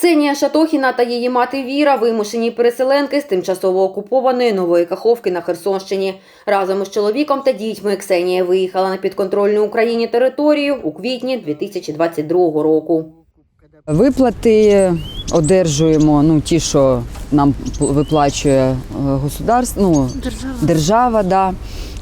Ксенія Шатохіна та її мати Віра вимушені переселенки з тимчасово окупованої Нової Каховки на Херсонщині. Разом із чоловіком та дітьми Ксенія виїхала на підконтрольну Україні територію у квітні 2022 року. Виплати одержуємо ну, ті, що нам виплачує государство, ну, держава, держава да,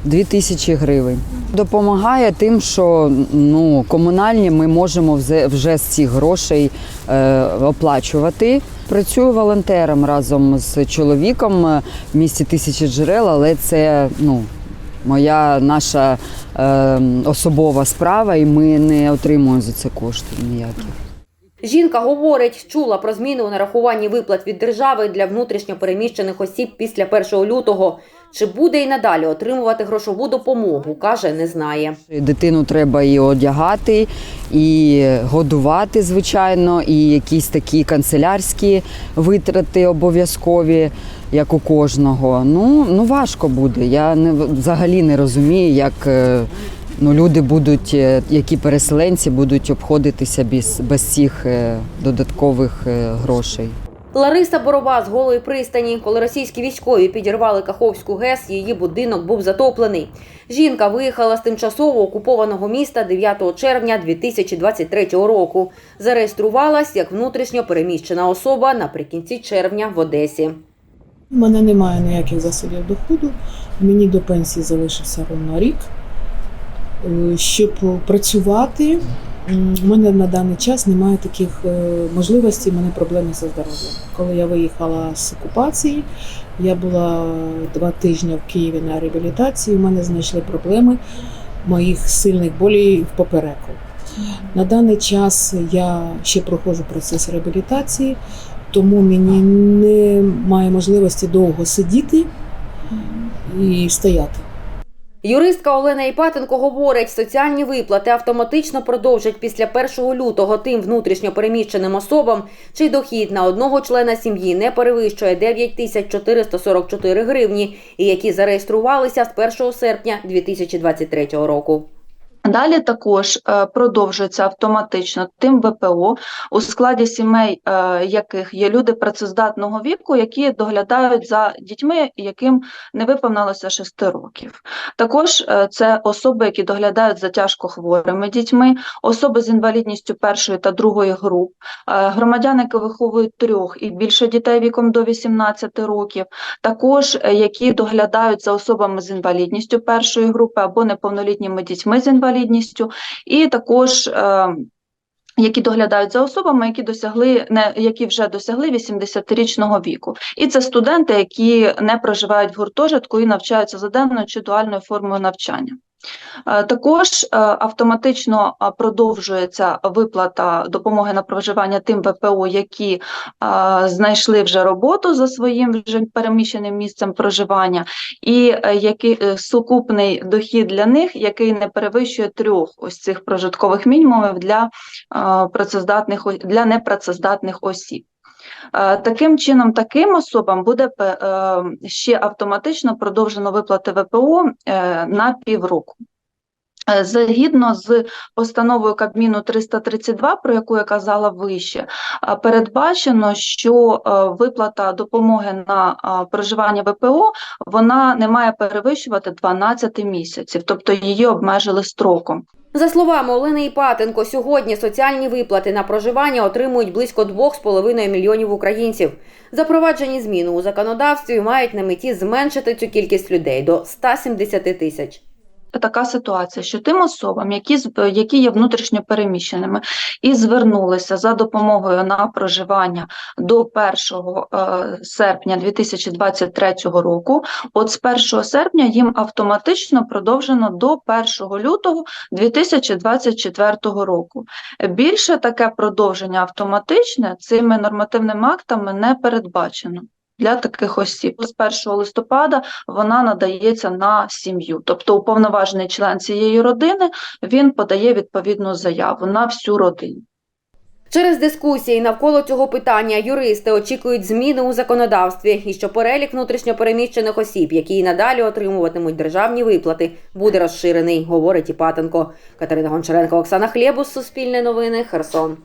2 тисячі гривень. Допомагає тим, що ну, комунальні ми можемо вже- з цих грошей е, оплачувати. Працюю волонтером разом з чоловіком е, в місті тисячі джерел, але це ну, моя наша е, особова справа, і ми не отримуємо за це кошти ніяких. Жінка говорить, чула про зміни у нарахуванні виплат від держави для внутрішньо переміщених осіб після 1 лютого. Чи буде і надалі отримувати грошову допомогу, каже, не знає. Дитину треба і одягати, і годувати, звичайно, і якісь такі канцелярські витрати обов'язкові, як у кожного. Ну, ну важко буде. Я не, взагалі не розумію, як е, ну, люди будуть, е, які переселенці будуть обходитися без, без цих е, додаткових е, грошей. Лариса Борова з голої пристані, коли російські військові підірвали Каховську ГЕС, її будинок був затоплений. Жінка виїхала з тимчасово окупованого міста 9 червня 2023 року. Зареєструвалась як внутрішньо переміщена особа наприкінці червня в Одесі. У мене немає ніяких засобів доходу. Мені до пенсії залишився ровно рік. Е, Щоб працювати, у мене на даний час немає таких е, можливостей, у мене проблеми зі здоров'ям. Коли я виїхала з окупації, я була два тижні в Києві на реабілітації. У мене знайшли проблеми моїх сильних болей в попереку. На даний час я ще проходжу процес реабілітації, тому мені немає можливості довго сидіти і стояти. Юристка Олена Іпатенко говорить, соціальні виплати автоматично продовжать після 1 лютого тим внутрішньопереміщеним особам, чий дохід на одного члена сім'ї не перевищує 9444 гривні і які зареєструвалися з 1 серпня 2023 року. Далі також е, продовжується автоматично тим ВПО, у складі сімей, е, яких є люди працездатного віку, які доглядають за дітьми, яким не виповнилося 6 років. Також е, це особи, які доглядають за тяжко хворими дітьми, особи з інвалідністю першої та другої груп, громадяни, які виховують трьох і більше дітей віком до 18 років, також які доглядають за особами з інвалідністю першої групи або неповнолітніми дітьми з інвалідністю, і також е, які доглядають за особами, які досягли не які вже досягли 80-річного віку, і це студенти, які не проживають в гуртожитку і навчаються за денною чи дуальною формою навчання. Е, Також е, автоматично е, продовжується виплата допомоги на проживання тим ВПО, які знайшли вже роботу за своїм вже переміщеним місцем проживання, і який сукупний дохід для них, який не перевищує трьох ось цих прожиткових мінімумів для працездатних для непрацездатних осіб. Е, Таким чином, таким особам буде е, ще автоматично продовжено виплати ВПО е, на півроку. Згідно з постановою Кабміну 332, про яку я казала вище, передбачено, що виплата допомоги на проживання ВПО вона не має перевищувати 12 місяців, тобто її обмежили строком. За словами Олени Іпатенко, сьогодні соціальні виплати на проживання отримують близько 2,5 мільйонів українців. Запроваджені зміни у законодавстві мають на меті зменшити цю кількість людей до 170 тисяч. Така ситуація, що тим особам, які, які є внутрішньо переміщеними і звернулися за допомогою на проживання до 1 е, серпня 2023 року, от з 1 серпня їм автоматично продовжено до 1 лютого 2024 року. Більше таке продовження автоматичне цими нормативними актами не передбачено. Для таких осіб з 1 листопада вона надається на сім'ю, тобто уповноважений член цієї родини він подає відповідну заяву на всю родину. Через дискусії навколо цього питання юристи очікують зміни у законодавстві і що перелік внутрішньопереміщених осіб, які і надалі отримуватимуть державні виплати, буде розширений, говорить Іпатенко. Катерина Гончаренко, Оксана Хлєбус, Суспільне новини, Херсон.